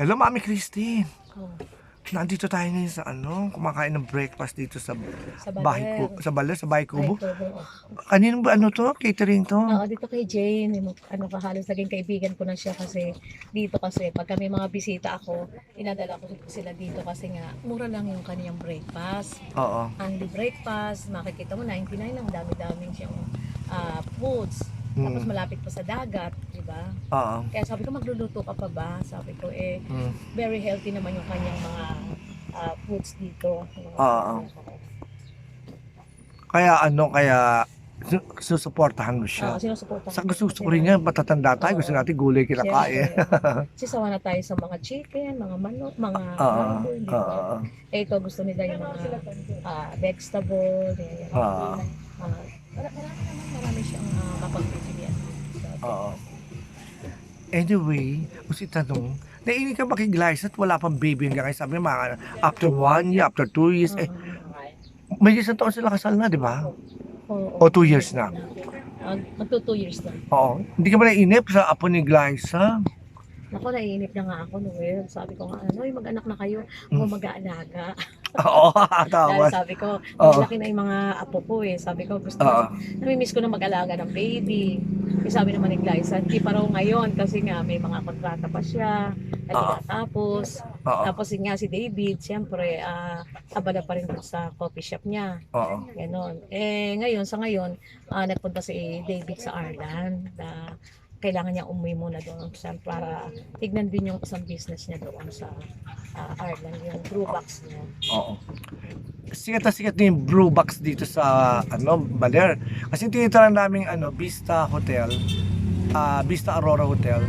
Hello, Mami Christine. Oh, Nandito tayo ngayon sa ano, kumakain ng breakfast dito sa sa bahay ko, sa Baler, sa bahay Ay, kubo. Kanino ba ano to? Catering to? Oo, dito kay Jane, ano ka, halos naging kaibigan ko na siya kasi dito kasi pag kami mga bisita ako, inadala ko sila dito kasi nga mura lang yung kaniyang breakfast. Oo. Only breakfast, makikita mo 99 lang, dami-daming siyang ah, foods. Tapos Mm. malapit pa sa dagat, di ba? Oo. Kaya sabi ko, magluluto ka pa ba? Sabi ko, eh, Mm. very healthy naman yung kanyang mga ah, foods dito. Oo. Kaya ano, kaya su- susuportahan mo siya. sinusuportahan Sa gusto, ko rin yan, matatanda tayo. Oo. Gusto natin gulay kinakain. Siyempre, Kasi sawa na tayo sa mga chicken, mga manok, mga Oo. mango, di Oo. ba? Eh, ito gusto nila yung mga ah, vegetable, yan, yan. Oo. Ah, mara- marami naman, marami siyang uh, mapagpipilian. Oo. Anyway, gusto itanong, naiinig ka ba kay Glyce at wala pang baby hanggang ngayon? Sabi niya, mga after one year, after two years, eh, may isang taon sila kasal na, di ba? Oo. O two years na. Ah, magto two years na. Oo. Hindi ka ba naiinip sa apo ni Glyza? Ako, naiinip na nga ako, Noel. Sabi ko nga, ano, mag-anak na kayo, Mm. ako mag-aalaga. Oo, Dahil tama. sabi ko, malaki na yung mga apo ko eh. Sabi ko, gusto Oo. namimiss ko na mag-alaga ng baby. Eh, sabi naman ni Glyza, hindi pa raw ngayon kasi nga may mga kontrata pa siya. At Oo. tapos, yun nga si David, siyempre, ah abala pa rin sa coffee shop niya. Oo. Ganon. Eh, ngayon, sa ngayon, ah, nagpunta si David sa Ireland na kailangan niya umuwi muna doon sa para tignan din yung isang business niya doon sa ah, Ireland, yung brew box niya. Oo. Sikat na sikat na yung brew box dito sa ano, Baler. Kasi tinitira namin ano, Vista Hotel, ah Vista Aurora Hotel.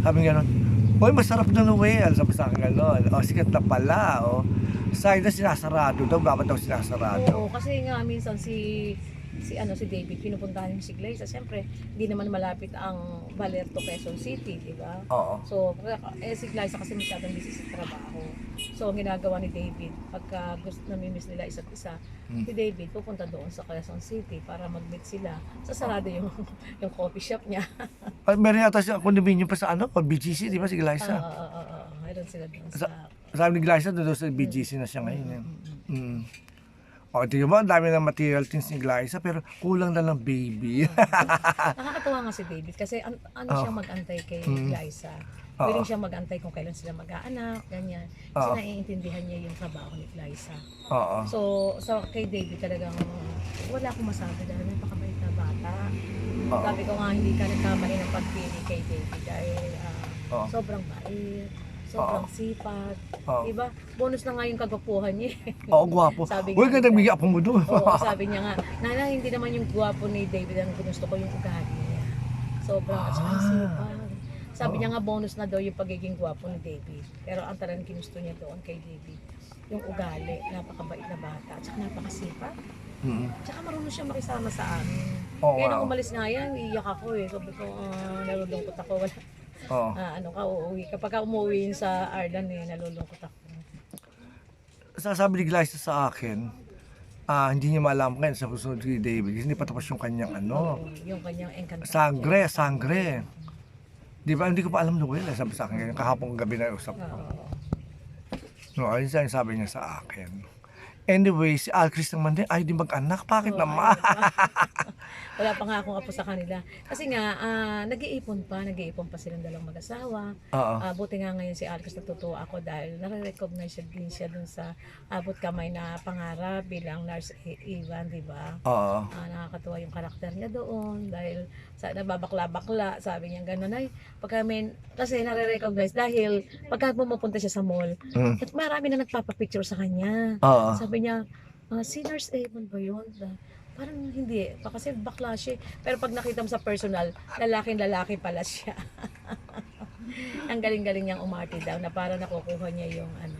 Sabi nga nun, Uy, masarap na Noel. Sabi sa akin gano'n. O, sikat na pala. O. Sayang na sinasarado daw. Bakit daw sinasarado? Oo, kasi nga minsan si si ano si David pinupuntahan niya si Glaze. Siyempre, hindi naman malapit ang Baler to Quezon City, di ba? Oo. So, eh, si Glyza kasi masyadong busy sa trabaho. So, ang ginagawa ni David, pagka gusto namimiss nila isa't isa, Hmm. si David pupunta doon sa Quezon City para mag-meet sila. Sasarado yung, yung coffee shop niya. Ay, meron yata siya condominium pa sa ano, o BGC, di ba si Oo, Glyza? oo, oo, oo. Mayroon sila doon Sa- sa... Sabi ni Glyza, doon daw sa BGC na siya ngayon. eh. Mm, mm, mm. Mm. O, tingnan mo, ang dami ng material things ni Glyza, pero kulang na lang baby. Nakakatawa nga si David kasi an- ano Oo. siya mag-antay kay Mm. Glyza. Oo. Willing siya mag-antay kung kailan sila mag-aanak, ganyan. Kasi Oo. naiintindihan niya yung trabaho ni Glyza. Oo. So, so kay David talagang wala akong masabi dahil napakabait na bata. Oo. Sabi ko nga hindi ka nagkamali ng pagpili kay David dahil ah, Oo. sobrang bait, sobrang sipag. Oo. Diba? Bonus na nga yung kagwapuhan niya. eh. Oo, gwapo. Sabi Uy, nga ganda nila. bigyan ako mo doon. Oo, sabi niya nga, Nana, hindi naman yung gwapo ni David ang gusto ko yung ugali niya. Sobrang at saka Ah. sipag. Sabi niya nga bonus na daw yung pagiging gwapo ni David. Pero ang talagang ginusto niya doon kay David, yung ugali, napakabait na bata, at saka napakasipag. Mm. Tsaka marunong siya makisama sa amin. Oo, Kaya nung umalis nga yan, iiyak ako eh. Sabi ko, ah, nalulungkot ako. Wala, Oo. ah, ano ka, uuwi. Kapag ka umuwi yun sa Ireland eh, nalulungkot ako. Sasabi ni Glyza sa akin, ah, hindi niya maalam ngayon sa susunod ni David. kasi Hindi pa tapos yung kanyang ano, Oo, yung kanyang encanto. sangre, sangre. Di ba? Hindi ko pa alam eh, Sabi sa akin ganyan. Kahapong gabi na usap ko. Oo. No, ayun siya yung sabi niya sa akin. Anyway, si Alcris naman din, ay di mag-anak. Bakit Oo, naman? ayun. Wala pa nga akong apo sa kanila. Kasi nga, ah, nag-iipon pa, nag-iipon pa silang dalawang mag-asawa. Oo. Ah, buti nga ngayon si Alcus natutuwa ako dahil nare-recognize siya din siya dun sa abot kamay na pangarap bilang nurse I- Ivan, di ba? Oo. Ah, nakakatuwa yung karakter niya doon dahil sa nababakla-bakla, sabi niya gano'n ay pagka may, kasi nare-recognize dahil pagka pumupunta siya sa mall, Mm. at marami na nagpapapicture sa kanya. Oo. Sabi niya, ah, si Nurse Avon ba yun? Parang hindi, pa kasi bakla siya. eh. Pero pag nakita mo sa personal, lalaking lalaki pala siya. Ang galing-galing niyang umarte daw na para nakukuha niya yung ano.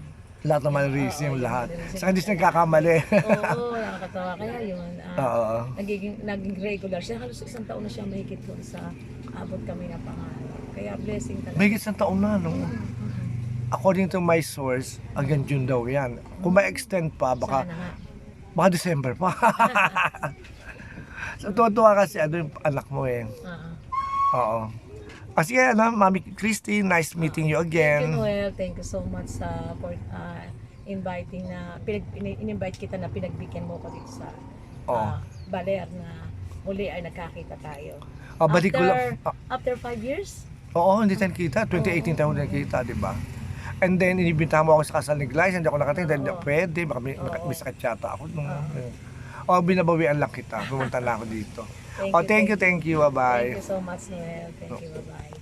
Lahat ng Oo, mannerism, yung lahat. mannerism. Saka hindi siya nagkakamali. Oo, nakakatawa kaya yun. ah, Oo. nagiging, naging regular siya. Halos isang taon na siya mahigit doon sa abot kami na pangarap. Kaya blessing talaga. May isang taon na, no? According to my source, hanggang June daw yan. Kung ma-extend pa, baka, baka December pa. so, tuwa-tuwa kasi ano yung anak mo eh. Oo. Oo. Ah, sige, ano, Mami Christy, nice meeting you Thank you, again. Noel. Thank you so much sa for uh, inviting na pinag in- in-invite kita na pinagbigyan mo ko dito sa Oh. ah, Baler na muli ay nagkakita tayo. Ah, balik ko lang. after, Ah, after five years? oo, hindi tayo kita. 2018 tayo na kita, di ba? And then, inibitahan mo ako sa kasal ni Glyce, hindi ako nakating dahil Oo. pwede, baka may, may sakit yata ako. Nung, Oo. oh, binabawian lang kita. Pumunta lang ako dito. Thank oh, thank you, thank you. Thank Bye-bye. you so much, Noel. Thank you. Bye-bye.